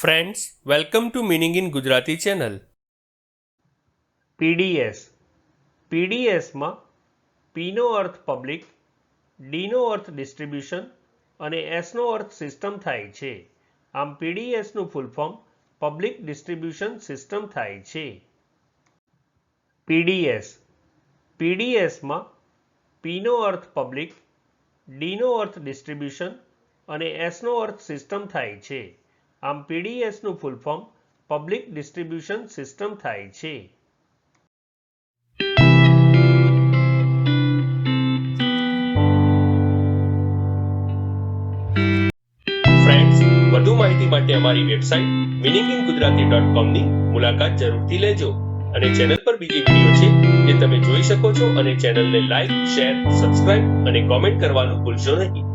Friends welcome to meaning in Gujarati channel PDS પીડીએસમાં પીનો અર્થ public ડીનો અર્થ ડિસ્ટ્રીબ્યુશન અને એસનો અર્થ સિસ્ટમ થાય છે. આમ પીડીએસનું full form public distribution system થાય છે. પીડીએસ પીડીએસમાં પીનો અર્થ પબ્લિક ડીનો અર્થ ડિસ્ટ્રીબ્યુશન અને એસનો અર્થ સિસ્ટમ થાય છે. આમ પીડીએસનું full form public distribution system થાય છે. વધુ માહિતી માટે અમારી website meaning in Gujarati dot કોમની મુલાકાત જરૂરથી લેજો. અને ચેનલ પર બીજી વીડિયો છે જે તમે જોઈ શકો છો અને ચેનલને લાઈક શેર સબસ્ક્રાઇબ અને કોમેન્ટ કરવાનું ભૂલશો નહીં.